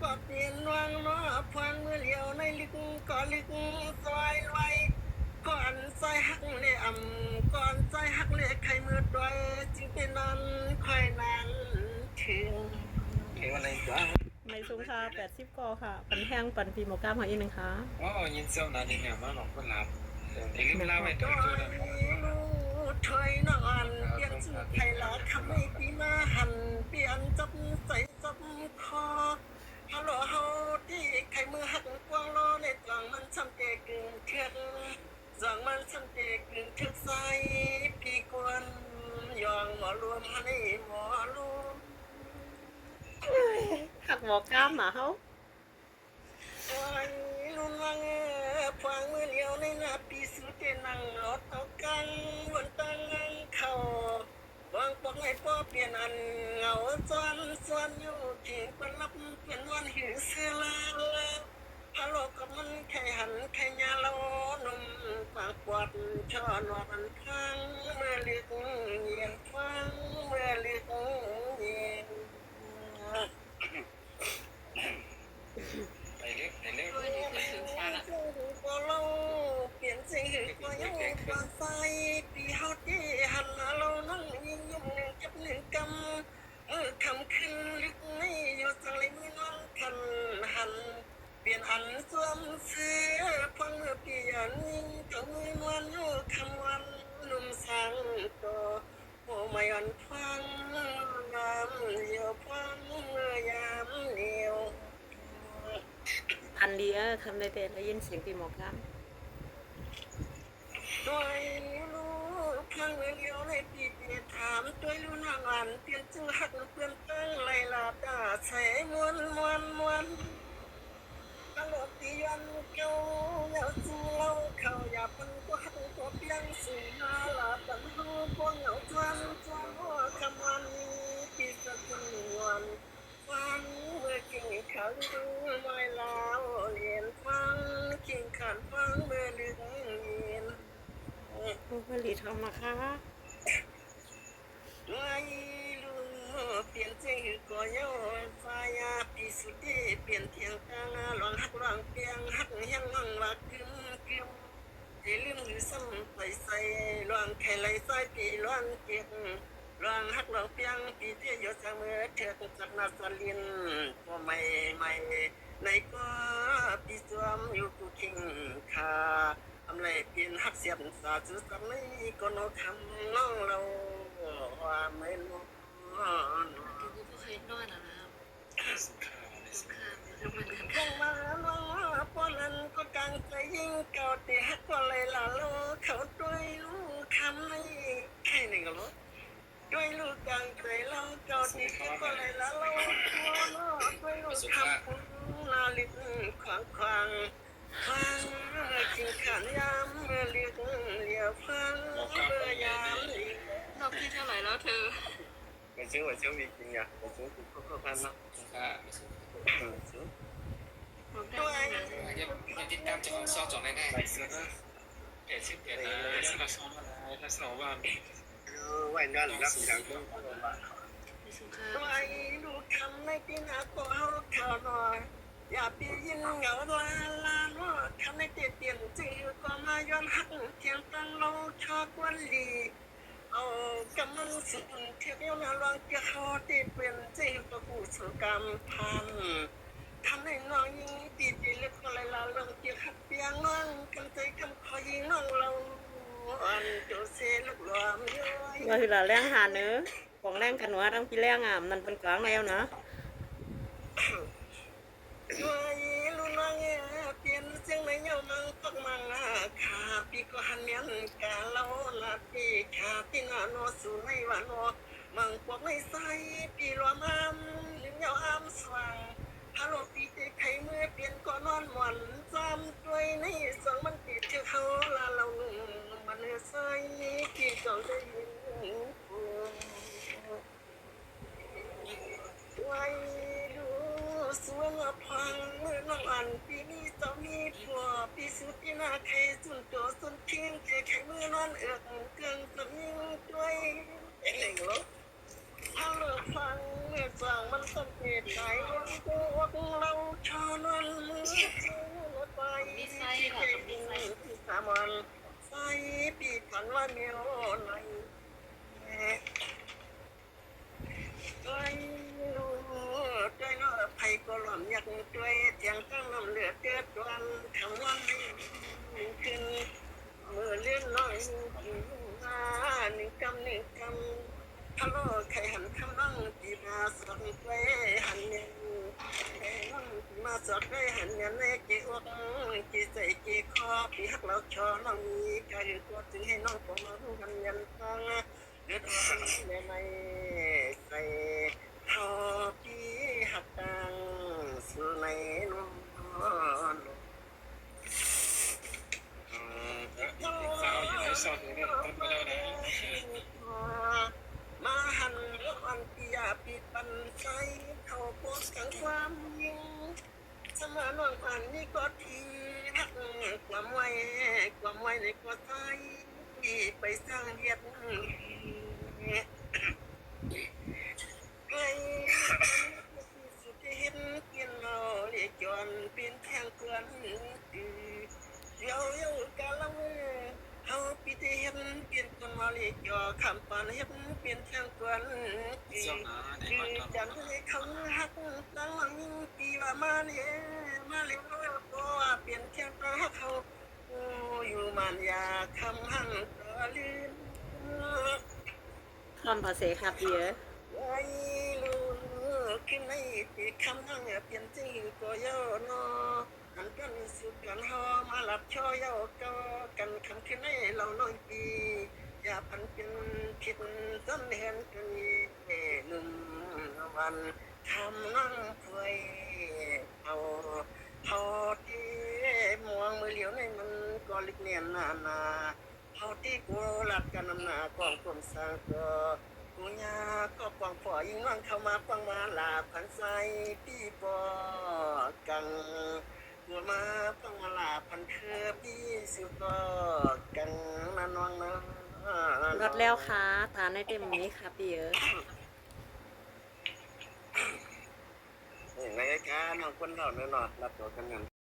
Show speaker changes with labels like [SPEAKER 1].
[SPEAKER 1] ปอดเปลี่ยนวางล้อฟังมือเหลียวในลึกก่อลึกซอยไว้ก่อนซอยหักเละอ่ำก่อนซอยหักเละไข่มือด้วยจึงเป็นนั้นคอยนั้นถึง
[SPEAKER 2] เพลงอะไรจ้า
[SPEAKER 3] ไม่สูงค่ะ80กอค่ะ ปันแห้งปันปีหมกล้ามหอยอีกหนึ่งค่ะ
[SPEAKER 2] อ๋อยินเสียงนั้นเนี่ยมาหลอกคนรับเดี๋ยวนี้ลืมลาไว้
[SPEAKER 1] ต
[SPEAKER 2] ตัวตัวนั้น
[SPEAKER 1] ถอยนอนเปลี่ยนชื่อไทยละคำไม่ปีมาหันเปลี่ยนจับ หักหมอ
[SPEAKER 3] กล้ามหมาเขา
[SPEAKER 1] วันลุนวังพวางมือเลียวในนาปีสุดเจนังรถเอากันบนตังเขาวางปอกให้พ่อเปลี่ยนอันเหงาจวนส่วนอยู่เขียงเป็นรับเป็นวันหิวเสือลาฮัลโหลกับมันแค่หันแค่ยาเรานมปากปวดช่อนวันข้างเมื่อเลึกเงีย็นฟัง คำ
[SPEAKER 3] ในเตะได้ยินเสียงปีหมอกล้าม
[SPEAKER 1] ด้วรู้ข้างเมืองเดียวเลยปีเปียถามตัวรู้นางอันเตียนจึงหักเปลี่ยนตั้งไรลาดาใส่มวนมวนมวนตลอดตียันเก่าเหงาจูเราเขาอย่าพันก็หักก็เบี่ยงสีน
[SPEAKER 3] โอ้ผลิตทำนะคะ
[SPEAKER 1] ไม่รู้เปลี่ยนใจก็ย่อสายาปีสุดที่เปลี่ยนเทียงตาลองหักลองเปียงหักเฮียงวังว่ากึมกึมเจลืมหรือซ้ำไปใส่ลองไข่ไหลใส่ปีลองเกียงลองหักลองเปียงปีเที่ยวเสมอเถิดจากนาสลินก็ไม่ไม่ในก็ปีสวมอยู่กูคิงคาียนหักเสียบสาจุสมัยก็นคำน้องเราว่าไม่รู้
[SPEAKER 4] กูก็เคยนอนแล้วนะครับ
[SPEAKER 2] สุขาสิ
[SPEAKER 4] ค่ะแล้วมันกัน
[SPEAKER 1] คงมาน้องปอนันก็กางใจยิ่งเก่าตีหักก็เลยละโลเขาด้วยลูกคำไม่แค่หนึ่งก็รู้ด้วยลูกกางใจเราเก่าตีหักก็เลยละโลตัวน้อด้วยลูกคำคุณนาลิกขวางขวางฟังกินขันยา ฟังเมื่อยาม
[SPEAKER 4] รอบที่เท่าไหร่แล้วเธอ
[SPEAKER 1] ไปซื้อไปซื้อมีจริงอะไปซื้อถูกเข้าพันเนาะ
[SPEAKER 2] สุขาไม่สุขา
[SPEAKER 1] ซื้อ
[SPEAKER 4] บอกได้
[SPEAKER 1] วย
[SPEAKER 4] ไหม
[SPEAKER 2] ยังติดตามจากของซอจองได้ได้ไปซื้อนะเปลี่ยนชื่อเปลี่ยนนะยังละสองอะไรละสองวัน
[SPEAKER 1] ไว้นั่นรับอย่างต้อง
[SPEAKER 4] ไปสุขา
[SPEAKER 1] ด้วยดูคำในปีนาก็เอาข่าวหน่อย อย่าปียินเหงาลาลาเนาะคำในเตียนเตียนจือก็มาย้อนหักเทียงตั้งเราชอบวันลีเอากำมันสุดเที่ยวนาลองจะเขาตีเปลี่ยนจือก็กูสุกรรมพันทำให้น้องยิงตีตีเล็กก็เลยลาลงเกี่ยวขับเปียงน้องกันใจคำคอยยิงน้องเราอันเจ้าเสลูกหลอมย้อย
[SPEAKER 3] ว่าคือละแรงหาเนื้อของแรงกันว่าทั้งพี่แรงอะมันเป็นกลางแล้วนะ
[SPEAKER 1] ขันเมียนกาเราลาปีขาปีนาโนสู่ในวันโนมังพวกไม่ใส่ปีรวมอ้ำลืมเย้าอ้ำสว่างฮัลโหลปีเจไข่เมื่อเปลี่ยนก็นอนหวันจำด้วยในสองมันติดเชื่อเขาลาเราหนึ่งมันใส่ที่เจ้าได้ยินไว้ดูสว พังเมื่อน้องอันปีนี้เจ้ามีผัวปีสุดที่นาเคยสุนโตสุนทิ้งเจแข็งมือนอนเอือกเกืองสุนยิ่งด้วยเอ็งเหรอถ้าเลิกฟังเมื่อจางมันสังเกตไหนวักูวักเราชอนันเลืรถไปที่เคยมีที่สามันใส่ปีกันว่าเมียวไหน ด้วยเสียงตั้งน้ำเหลือเดือดร้อนคำว่าไม่ขึ้นเมื่อเลื่อนน้อยหนึ่งกินมาหนึ่งกำหนึ่งกำทะเลาะไข่หันคำนั่งตีมาสอดไว้หันเนี่ยมาสอดไว้หันเนี่ยในกี่อกกี่ใส่กี่คอปีหักเราชอเรามีกายตัวถึงให้น้องผมมาทุกันยันฟังเดือดร้อนในไม่ใส่ อน
[SPEAKER 2] สาวอยู่อยนี้ต้นไปแล้วนะ
[SPEAKER 1] มาหันอันปียาปิดปันใจเขาโพสกันความยิงสมาน้องอันนี้ก็ทีหักความไว้ความไว้ในก็ใจไปสร้างเรียด ไอ้สุดเห็นเพียนเราเรียกจ อนเป็นแทงเกลือนเดี๋ยวเดี๋ยวกะลังเฮาปีเห็นเปลี่ยนคนมาเรียกจอคำปานเห็นเปลี่ยนแทงเกลือน
[SPEAKER 2] จ้าหน้าใน
[SPEAKER 1] คือ
[SPEAKER 2] บ้าน
[SPEAKER 1] จันให้เขาหักตั้งหลังปีว่ามาเนี่ยมาเร็วก็ว่าเปลี่ยนแทงเกลือนเขาอยู่มันยาคำหันก็ลืม
[SPEAKER 3] คลอมภาษาครับเดีย
[SPEAKER 1] ไว้ลูก ขึ้นในปีคำนั่งเปลี่ยนจริงก็ย่อนอหันกันสุดกันหอมาหลับช่อยก็กันคำขึ้นในเราน้อยปี อย่าพันเป็นผิดต้นเห็นกันหนึ่งวันคำนั่งเพยเอาเอาที่มองมือเหลียวในมันก็ลิกเนียนนานาเอาที่กูหลับกันนำหนากองกลมสางก็ กูยาก็ปองฝอยิงว่างเข้ามาปังมาลาพันใสพี่ปอกังกูมาปังมาลาพันเคือพี่สุกอกังนานวงนะ
[SPEAKER 3] รถแล้วค่ะตาในเต็มนี้ครับเดีย
[SPEAKER 1] นี่ไงกันน้องคนเราเนาะรับตัวกันนั่น